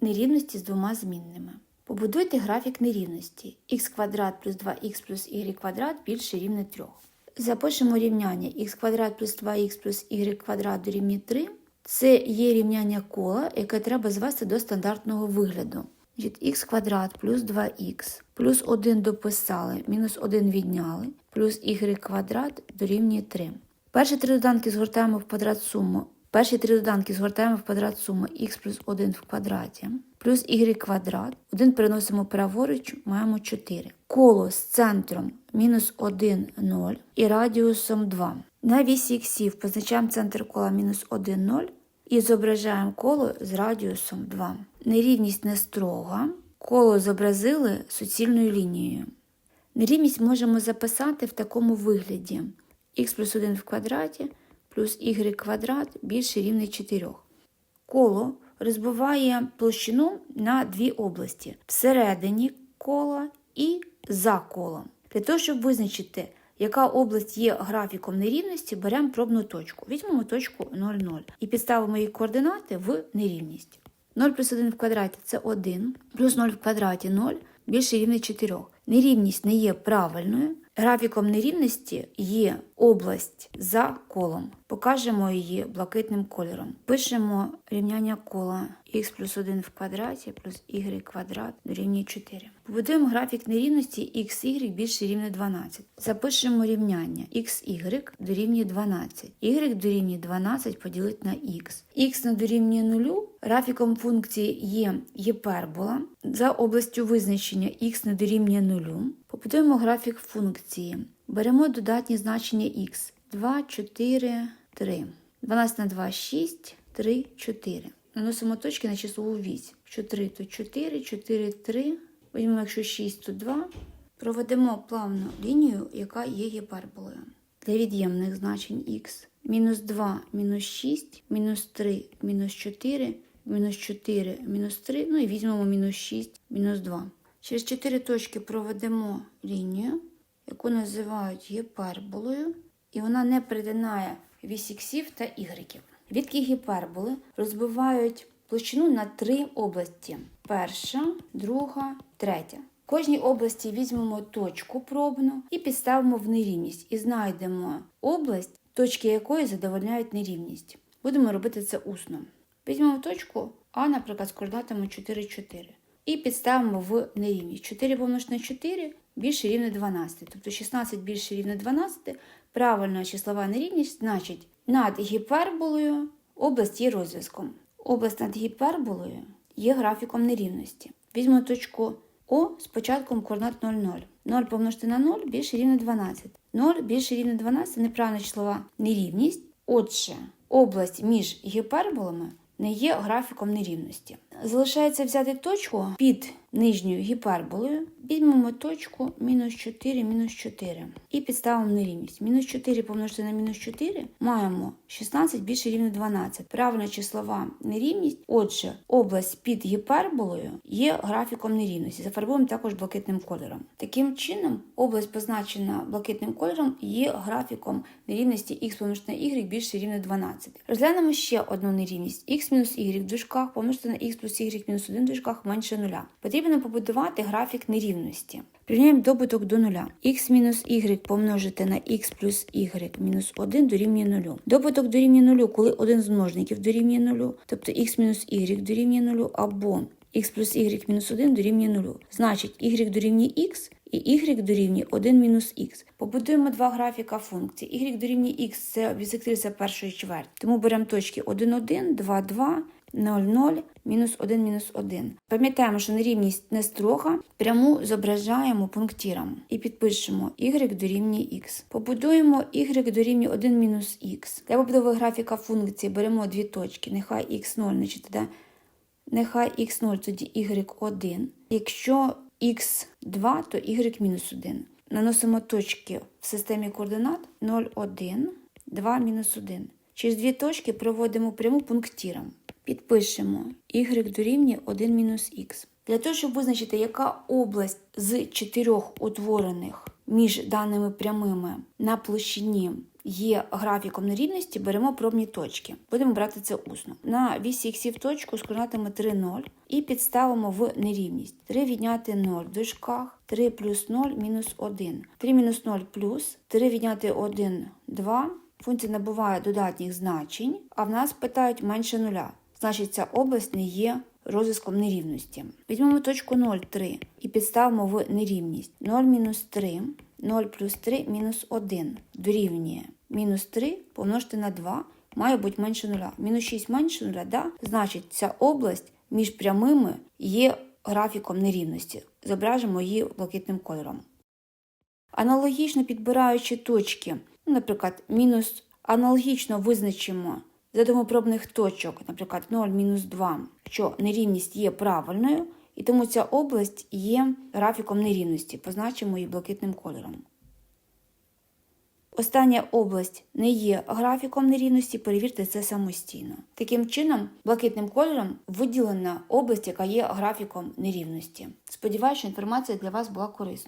нерівності з двома змінними. Побудуйте графік нерівності х квадрат плюс 2х плюс y квадрат більше рівне 3. Запишемо рівняння х квадрат плюс 2х плюс y квадрат дорівнює 3. Це є рівняння кола, яке треба звести до стандартного вигляду. Значить, х квадрат плюс 2х плюс 1 дописали, мінус 1 відняли, плюс y квадрат дорівнює 3. Перші три доданки згортаємо в квадрат суму. Перші три доданки згортаємо в квадрат суму х плюс 1 в квадраті, плюс y квадрат. 1 переносимо праворуч, маємо 4. Коло з центром мінус 1, 0 і радіусом 2. На вісі іксів позначаємо центр кола мінус 1, 0 і зображаємо коло з радіусом 2. Нерівність не строга. Коло зобразили суцільною лінією. Нерівність можемо записати в такому вигляді: х плюс 1 в квадраті плюс y квадрат більше рівне 4. Коло розбиває площину на дві області: всередині кола і за колом. Для того, щоб визначити, яка область є графіком нерівності, беремо пробну точку. Візьмемо точку 0, 0 і підставимо її координати в нерівність. 0 плюс 1 в квадраті це 1, плюс 0 в квадраті 0 більше рівне 4. Нерівність не є правильною. Графіком нерівності є область за колом. Покажемо її блакитним кольором. Пишемо рівняння кола х плюс 1 в квадраті плюс y квадрат дорівнює 4. Побудуємо графік нерівності xy більше рівне 12. Запишемо рівняння xy дорівнює 12. y дорівнює 12 поділити на x. x не дорівнює 0. Графіком функції є гіпербола. За областю визначення x не дорівнює 0. Побудуємо графік функції. Беремо додатні значення x. 2, 4, 3. 12 на 2 6, 3, 4. Наносимо точки на числову вісь. Якщо 3, то 4, 4, 3. Візьмемо, якщо 6, то 2. Проведемо плавну лінію, яка є гіперболою. Для від'ємних значень x. Мінус 2, мінус 6, мінус 3, мінус 4, мінус 4, мінус 3. Ну і візьмемо мінус 6, мінус 2. Через 4 точки проведемо лінію, яку називають гіперболою, і вона не перетинає вісь іксів та ігреків. Відки гіперболи розбивають площину на три області: перша, друга, третя. В кожній області візьмемо точку пробну і підставимо в нерівність, і знайдемо область, точки якої задовольняють нерівність. Будемо робити це усно. Візьмемо точку А, наприклад, з координатами 4, 4 і підставимо в нерівність. 4 помножити на 4 більше рівне 12. Тобто 16 більше рівне 12. Правильна числова нерівність значить над гіперболою область є розв'язком. Область над гіперболою є графіком нерівності. Візьмемо точку О з початком координат 0, 0. 0 помножити на 0 більше рівне 12. 0 більше рівне 12 неправильна числова нерівність. Отже, область між гіперболами не є графіком нерівності. Залишається взяти точку під нижньою гіперболою, візьмемо точку мінус 4, мінус 4 і підставимо нерівність. Мінус 4 помножити на мінус 4 маємо 16 більше рівне 12. Правильна числова нерівність. Отже, область під гіперболою є графіком нерівності. Зафарбуємо також блакитним кольором. Таким чином, область, позначена блакитним кольором, є графіком нерівності х помножити на y більше рівне 12. Розглянемо ще одну нерівність х мінус y в дужках помножити на х плюс y мінус 1 в дужках менше нуля. Потрібно побудувати графік нерівності. Прирівняємо добуток до нуля. х мінус y помножити на х плюс y мінус 1 дорівнює нулю. Добуток дорівнює нулю, коли один з множників дорівнює нулю, тобто х мінус y дорівнює нулю, або х плюс y мінус 1 дорівнює нулю. Значить, y дорівнює х і y дорівнює 1 мінус х. Побудуємо два графіка функцій. y дорівнює х – це бісектриса першої чверті. Тому беремо точки 1, 1, 2, 2, 0, 0, мінус 1, мінус 1. Пам'ятаємо, що нерівність не строга, пряму зображаємо пунктиром. І підпишемо y дорівнює х. Побудуємо y дорівнює 1 мінус х. Для побудови графіка функції беремо дві точки, нехай x0, значить, тоді нехай x0, тоді y1. Якщо x2, то y мінус 1. Наносимо точки в системі координат 0, 1, 2, мінус 1. Через дві точки проводимо пряму пунктиром. Підпишемо y дорівнює 1 мінус х. Для того, щоб визначити, яка область з чотирьох утворених між даними прямими на площині є графіком нерівності, беремо пробні точки. Будемо брати це усно. На вісі іксів точку скоротимо 3, 0 і підставимо в нерівність. 3 відняти 0 в дужках, 3 плюс 0 мінус 1. 3 мінус 0 плюс, 3 відняти 1, 2. Функція набуває додатніх значень, а в нас питають менше нуля. Значить, ця область не є розв'язком нерівності. Візьмемо точку 0,3 і підставимо в нерівність. 0 мінус 3, 0 плюс 3 мінус 1 дорівнює мінус 3 помножити на 2, має бути менше нуля. Мінус 6 менше нуля, да? значить ця область між прямими є графіком нерівності. Зображимо її блакитним кольором. Аналогічно підбираючи точки, наприклад, мінус, аналогічно визначимо за домопробних точок, наприклад, 0-2, що нерівність є правильною, і тому ця область є графіком нерівності, позначимо її блакитним кольором. Остання область не є графіком нерівності, перевірте це самостійно. Таким чином, блакитним кольором виділена область, яка є графіком нерівності. Сподіваюся, що інформація для вас була корисна.